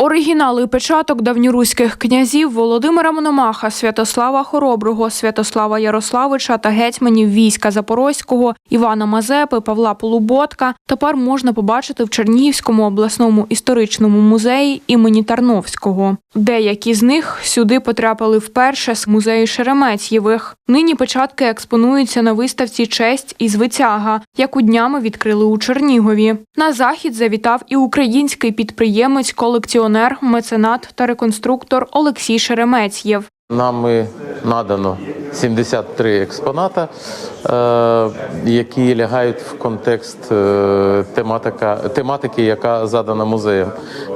Оригінали печаток давньоруських князів Володимира Мономаха, Святослава Хороброго, Святослава Ярославича та гетьманів війська Запорозького, Івана Мазепи, Павла Полуботка тепер можна побачити в Чернігівському обласному історичному музеї імені Тарновського. Деякі з них сюди потрапили вперше з музею Шереметьєвих. Нині печатки експонуються на виставці Честь і звитяга, яку днями відкрили у Чернігові. На захід завітав і український підприємець, колекціонер, меценат та реконструктор Олексій Шереметьєв. Нами надано 73 експоната, е, які лягають в контекст е, тематика, тематики, яка задана музеєм.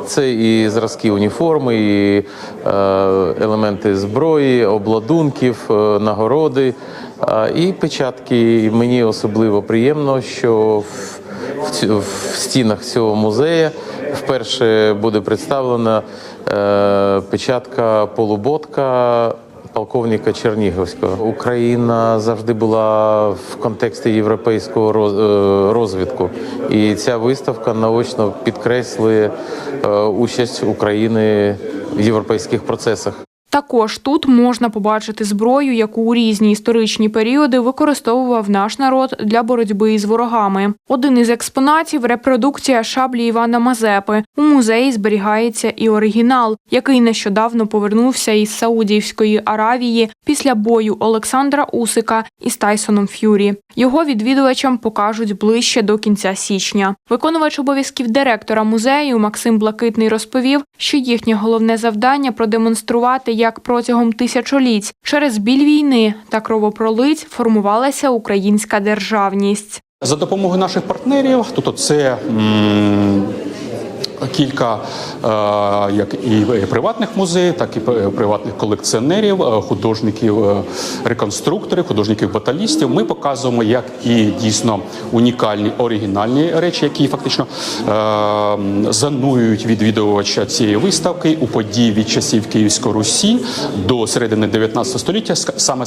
Це і зразки уніформи, і е, елементи зброї, обладунків, нагороди і печатки. Мені особливо приємно, що в, в, стінах цього музею вперше буде представлена е, печатка полуботка полковника Чернігівського. Україна завжди була в контексті європейського е, розвитку, і ця виставка наочно підкреслює е, участь України в європейських процесах. Також тут можна побачити зброю, яку у різні історичні періоди використовував наш народ для боротьби із ворогами. Один із експонатів репродукція шаблі Івана Мазепи. У музеї зберігається і оригінал, який нещодавно повернувся із Саудівської Аравії після бою Олександра Усика із Тайсоном Ф'юрі. Його відвідувачам покажуть ближче до кінця січня. Виконувач обов'язків директора музею Максим Блакитний розповів, що їхнє головне завдання продемонструвати, як протягом тисячоліть через біль війни та кровопролить формувалася українська державність. За допомогою наших партнерів, тобто це кілька е, як і приватних музеїв, так і приватних колекціонерів, е, художників, е, реконструкторів, художників баталістів. Ми показуємо як і дійсно унікальні оригінальні речі, які фактично занують відвідувача цієї виставки у події від часів Київської Русі до середини 19 століття, саме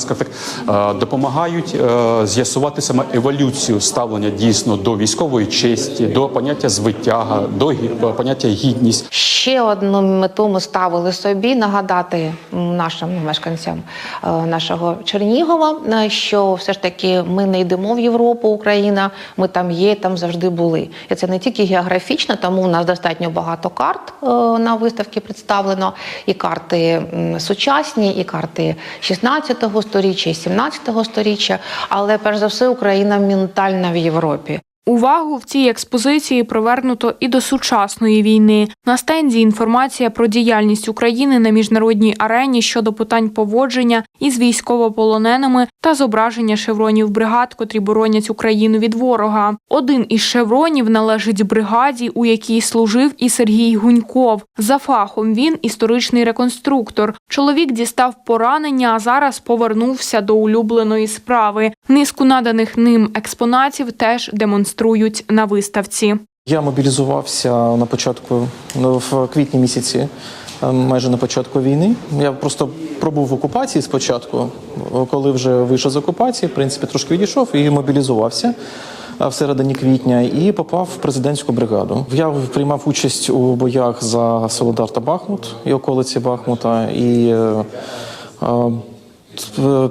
е, допомагають з'ясувати саме еволюцію ставлення дійсно до військової честі, до поняття звитяга, до гі- поняття гідність. Ще одну мету ми ставили собі нагадати нашим мешканцям е, нашого Чернігова, е, що все ж таки ми не йдемо в Європу, Україна. Ми там є, там завжди були. І це не тільки географічно, тому у нас достатньо багато карт е, на виставці представлено. І карти сучасні, і карти 16-го сторіччя, і 17-го сторіччя. Але перш за все Україна ментальна в Європі. Увагу в цій експозиції привернуто і до сучасної війни. На стенді інформація про діяльність України на міжнародній арені щодо питань поводження із військовополоненими та зображення шевронів бригад, котрі боронять Україну від ворога. Один із шевронів належить бригаді, у якій служив і Сергій Гуньков. За фахом він історичний реконструктор. Чоловік дістав поранення, а зараз повернувся до улюбленої справи. Низку наданих ним експонатів теж демонструють на виставці. Я мобілізувався на початку ну, в квітні місяці, е, майже на початку війни. Я просто пробув в окупації спочатку, коли вже вийшов з окупації, в принципі, трошки відійшов і мобілізувався. е, Всередині квітня і попав в президентську бригаду. Я приймав участь у боях за Солодар та Бахмут і околиці Бахмута. І е, е, в-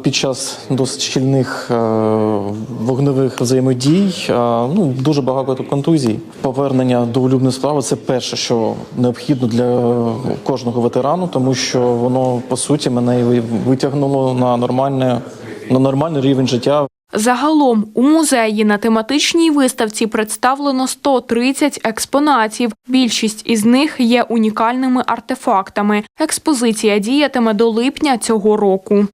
під час досить щільних е, вогневих взаємодій е, ну, дуже багато контузій. Повернення до улюбленої справи це перше, що необхідно для кожного ветерану, тому що воно по суті мене витягнуло на нормальне на нормальний рівень життя. Загалом у музеї на тематичній виставці представлено 130 експонатів. Більшість із них є унікальними артефактами. Експозиція діятиме до липня цього року.